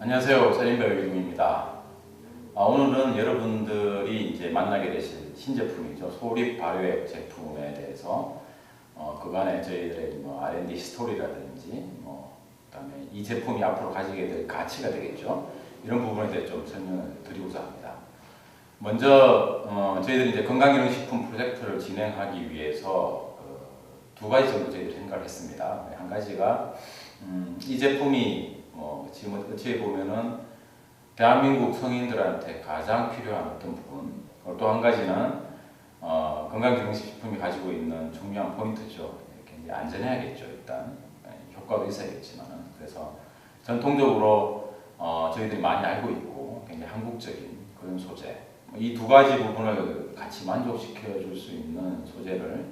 안녕하세요. 선임배우 이동입니다. 아, 오늘은 여러분들이 이제 만나게 되실 신제품이죠. 소립 발효액 제품에 대해서 어, 그간의 저희들의 뭐 R&D 스토리라든지 뭐 그다음에 이 제품이 앞으로 가지게 될 가치가 되겠죠. 이런 부분에 대해 좀 설명을 드리고자 합니다. 먼저 어, 저희들이 이제 건강기능식품 프로젝트를 진행하기 위해서 그, 두 가지 정도 저희들이 생각을 했습니다. 한 가지가 음, 이 제품이 뭐 지금 어찌 보면은 대한민국 성인들한테 가장 필요한 어떤 부분 또 한 가지는 어, 건강기능식품이 가지고 있는 중요한 포인트죠. 굉장히 안전해야겠죠 일단. 네, 효과도 있어야겠지만은. 그래서 전통적으로 어, 저희들이 많이 알고 있고 굉장히 한국적인 그런 소재. 이 두 가지 부분을 같이 만족시켜 줄 수 있는 소재를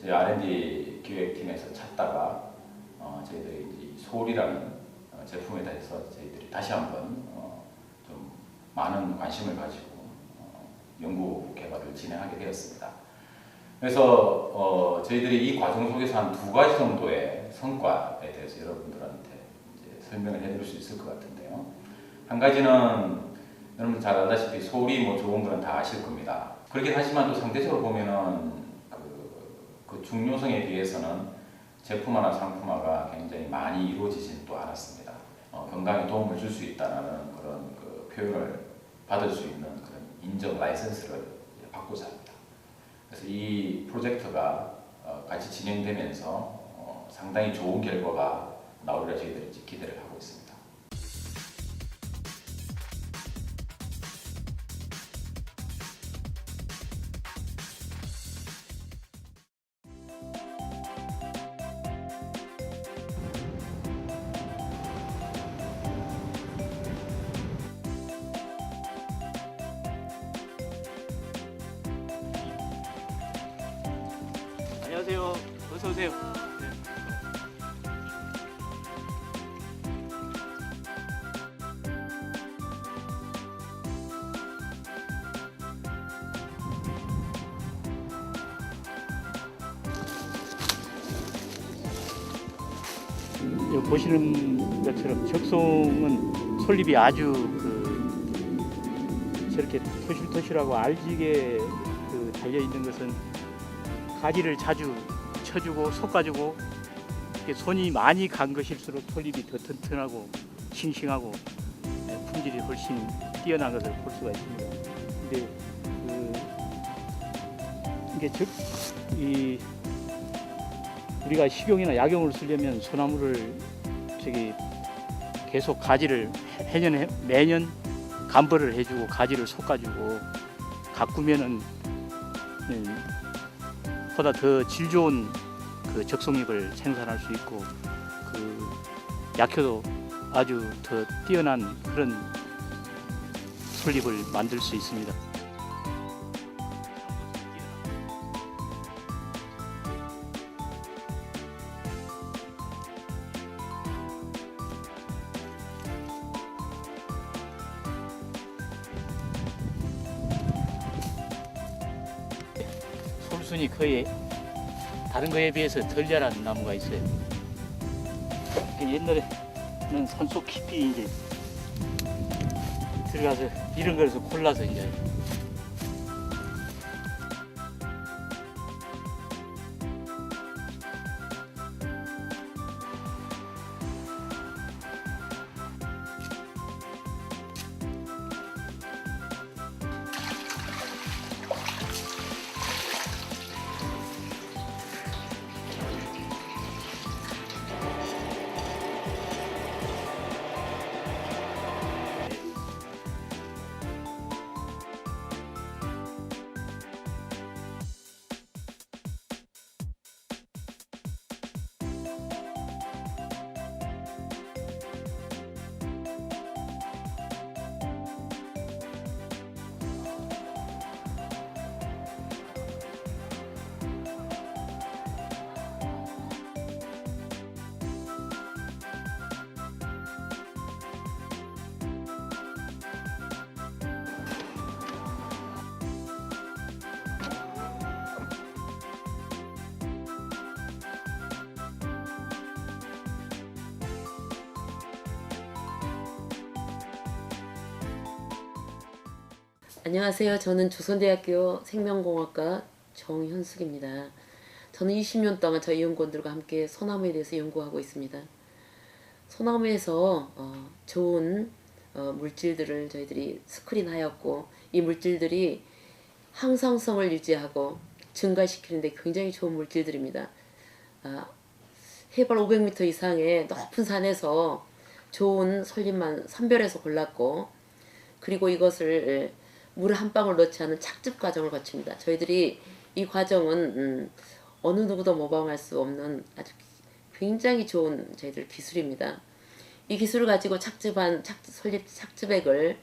저희 R&D 기획팀에서 찾다가 어, 저희들이 소울이라는 어, 제품에 대해서 저희들이 다시 한번 어, 좀 많은 관심을 가지고 어, 연구 개발을 진행하게 되었습니다. 그래서 어, 저희들이 이 과정 속에서 한 두 가지 정도의 성과에 대해서 여러분들한테 설명을 해드릴 수 있을 것 같은데요. 한 가지는 여러분 잘 알다시피 소울이 뭐 좋은 거는 다 아실 겁니다. 그렇긴 하지만 또 상대적으로 보면은 그, 그 중요성에 비해서는 제품화나 상품 화가 굉장히 많이 이루어지지는 또 않았습니다. 어, 건강에 도움을 줄 수 있다는 그런 그 표현을 받을 수 있는 그런 인정 라이센스를 받고자 합니다. 그래서 이 프로젝트가 어, 같이 진행되면서 어, 상당히 좋은 결과가 나오리라 저희들이 기대를 하고 안녕하세요. 어서 오세요. 보시는 것처럼 적송은 솔잎이 아주 그 저렇게 토실토실하고 알지게 그 달려 있는 것은 가지를 자주 쳐주고 솎아주고 손이 많이 간 것일수록 솔잎이 더 튼튼하고 싱싱하고 예, 품질이 훨씬 뛰어난 것을 볼 수가 있습니다. 근데 그 이게 즉 이 우리가 식용이나 약용을 쓰려면 소나무를 저기 계속 가지를 해년 해- 매년 감벌을 해주고 가지를 솎아주고 가꾸면은 음, 보다 더 질 좋은 그 적송잎을 생산할 수 있고 그 약효도 아주 더 뛰어난 그런 솔잎을 만들 수 있습니다. 솔순이 거의 다른 거에 비해서 덜 자란 나무가 있어요. 그 옛날에는 산속 깊이 이제 들어가서 이런 거에서 골라서 이제 안녕하세요. 저는 조선대학교 생명공학과 정현숙입니다. 저는 20년 동안 저희 연구원들과 함께 소나무에 대해서 연구하고 있습니다. 소나무에서 어, 좋은 어, 물질들을 저희들이 스크린하였고 이 물질들이 항상성을 유지하고 증가시키는데 굉장히 좋은 물질들입니다. 아, 해발 500m 이상의 높은 산에서 좋은 솔잎만 선별해서 골랐고 그리고 이것을 물 한 방울 넣지 않은 착즙 과정을 거칩니다. 저희들이 이 과정은 음, 어느 누구도 모방할 수 없는 아주 굉장히 좋은 저희들 기술입니다. 이 기술을 가지고 착즙한 착즙, 솔잎 착즙액을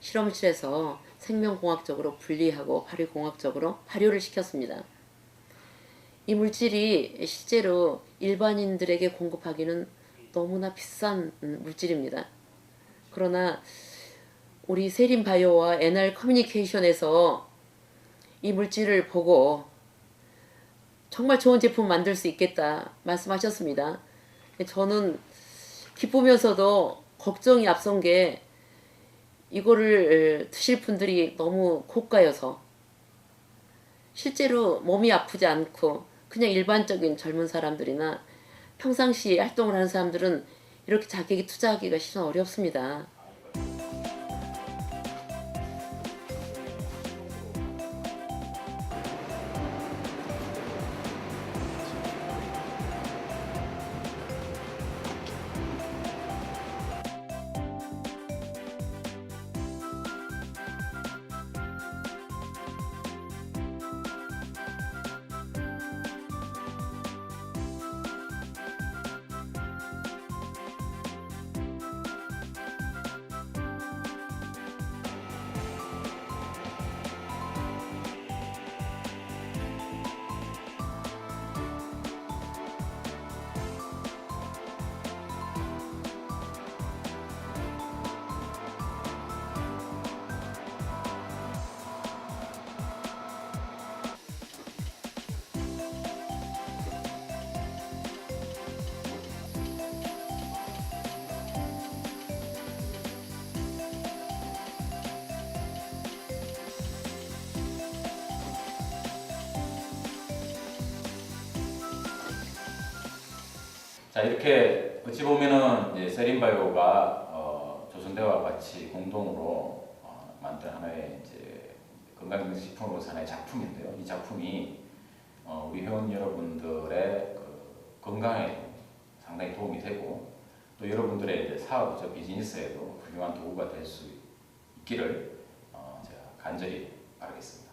실험실에서 생명공학적으로 분리하고 발효공학적으로 발효를 시켰습니다. 이 물질이 실제로 일반인들에게 공급하기는 너무나 비싼 음, 물질입니다. 그러나 우리 세린바이오와 NR 커뮤니케이션에서 이 물질을 보고 정말 좋은 제품 만들 수 있겠다 말씀하셨습니다. 저는 기쁘면서도 걱정이 앞선 게 이거를 드실 분들이 너무 고가여서 실제로 몸이 아프지 않고 그냥 일반적인 젊은 사람들이나 평상시 활동을 하는 사람들은 이렇게 자기에게 투자하기가 실은 어렵습니다. 자 이렇게 어찌 보면은 이제 세린바이오가 어, 조선대와 같이 공동으로 어, 만든 하나의 이제 건강기능식품으로서 하나의 작품인데요. 이 작품이 어, 우리 회원 여러분들의 그 건강에 상당히 도움이 되고 또 여러분들의 이제 사업적 비즈니스에도 훌륭한 도구가 될 수 있기를 어, 제가 간절히 바라겠습니다.